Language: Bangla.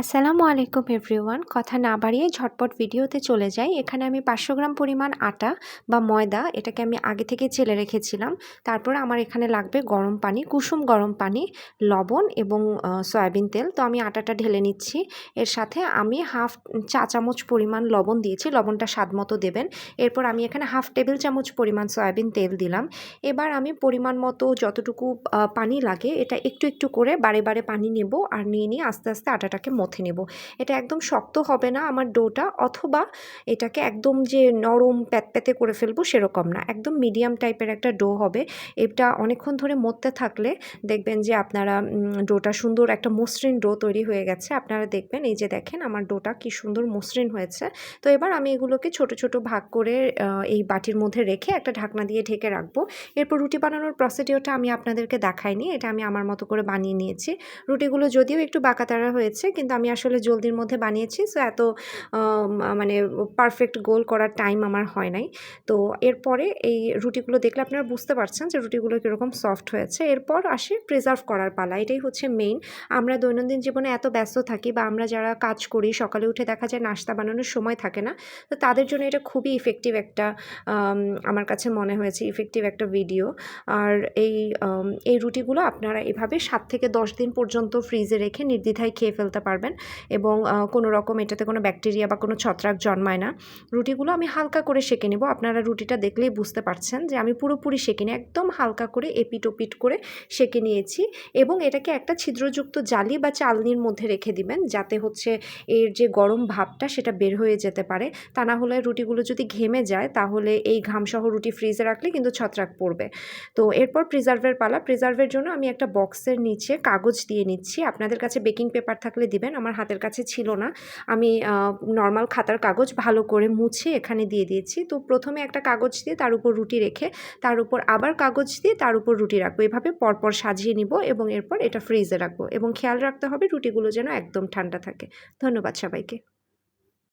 আসসালামু আলাইকুম এভরিওয়ান। কথা না বাড়িয়ে ঝটপট ভিডিওতে চলে যাই। এখানে আমি পাঁচশো গ্রাম পরিমাণ আটা বা ময়দা, এটাকে আমি আগে থেকে চেলে রেখেছিলাম। তারপর আমার এখানে লাগবে গরম পানি, কুসুম গরম পানি, লবণ এবং সয়াবিন তেল। তো আমি আটাটা ঢেলে নিচ্ছি। এর সাথে আমি হাফ চা চামচ পরিমাণ লবণ দিয়েছি। লবণটা স্বাদ মতো দেবেন। এরপর আমি এখানে হাফ টেবিল চামচ পরিমাণ সয়াবিন তেল দিলাম। এবার আমি পরিমাণ মতো যতটুকু পানি লাগে, এটা একটু একটু করে বারে বারে পানি নেব আর নিয়ে নিয়ে আস্তে আস্তে আটাটাকে মথে নেব। এটা একদম শক্ত হবে না আমার ডোটা, অথবা এটাকে একদম যে নরম প্যাতপ্যাতে করে ফেলব সেরকম না। একদম মিডিয়াম টাইপের একটা ডো হবে। এটা অনেকক্ষণ ধরে মরতে থাকলে দেখবেন যে আপনারা ডোটা সুন্দর একটা মসৃণ ডো তৈরি হয়ে গেছে। আপনারা দেখবেন এই যে দেখেন আমার ডোটা কি সুন্দর মসৃণ হয়েছে। তো এবার আমি এগুলোকে ছোট ছোট ভাগ করে এই বাটির মধ্যে রেখে একটা ঢাকনা দিয়ে ঢেকে রাখব। এরপর রুটি বানানোর প্রসিডিওরটা আমি আপনাদেরকে দেখাইনি। এটা আমি আমার মতো করে বানিয়ে নিয়েছি। রুটিগুলো যদিও একটু বাঁকাতারা হয়েছে, কিন্তু আমি আসলে জলদির মধ্যে বানিয়েছি। সো এত মানে পারফেক্ট গোল করার টাইম আমার হয় নাই। তো এরপরে এই রুটিগুলো দেখলে আপনারা বুঝতে পারছেন যে রুটিগুলো কীরকম সফট হয়েছে। এরপর আসে প্রিজার্ভ করার পালা। এটাই হচ্ছে মেইন আমরা দৈনন্দিন জীবনে এত ব্যস্ত থাকি বা আমরা যারা কাজ করি, সকালে উঠে দেখা যায় নাস্তা বানানোর সময় থাকে না, তো তাদের জন্য এটা খুবই ইফেক্টিভ একটা আমার কাছে মনে হয়েছে ইফেক্টিভ একটা ভিডিও আর এই এই রুটিগুলো আপনারা এভাবে সাত থেকে দশ দিন পর্যন্ত ফ্রিজে রেখে নির্দ্বিধায় খেয়ে ফেলতে পারবেন। এবং কোনো রকম এটাতে কোনো ব্যাকটেরিয়া বা কোনো ছত্রাক জন্মায় না। রুটিগুলো আমি হালকা করে সেঁকে নেব। আপনারা রুটিটা দেখলেই বুঝতে পারছেন যে আমি পুরোপুরি সেঁকে নিই একদম হালকা করে এপিট ওপিট করে সেঁকে নিয়েছি এবং এটাকে একটা ছিদ্রযুক্ত জালি বা চালনির মধ্যে রেখে দিবেন যাতে হচ্ছে এর যে গরম ভাবটা সেটা বের হয়ে যেতে পারে। তা না হলে রুটিগুলো যদি ঘেমে যায় তাহলে এই ঘামসহ রুটি ফ্রিজে রাখলে কিন্তু ছত্রাক পড়বে। তো এরপর প্রিজার্ভের পালা। প্রিজার্ভের জন্য আমি একটা বক্সের নিচে কাগজ দিয়ে নিচ্ছি। আপনাদের কাছে বেকিং পেপার থাকলে দিবেন। আমার হাতের কাছে ছিল না। আমি নর্মাল খাতার কাগজ ভালো করে মুছে এখানে দিয়ে দিয়েছি। তো প্রথমে একটা কাগজ দিয়ে তার উপর রুটি রেখে, তার উপর আবার কাগজ দিয়ে তার উপর রুটি রাখব। এভাবে পরপর সাজিয়ে নিব এবং এরপর এটা ফ্রিজে রাখব এবং খেয়াল রাখতে হবে রুটিগুলো যেন একদম ঠান্ডা থাকে। ধন্যবাদ সবাইকে।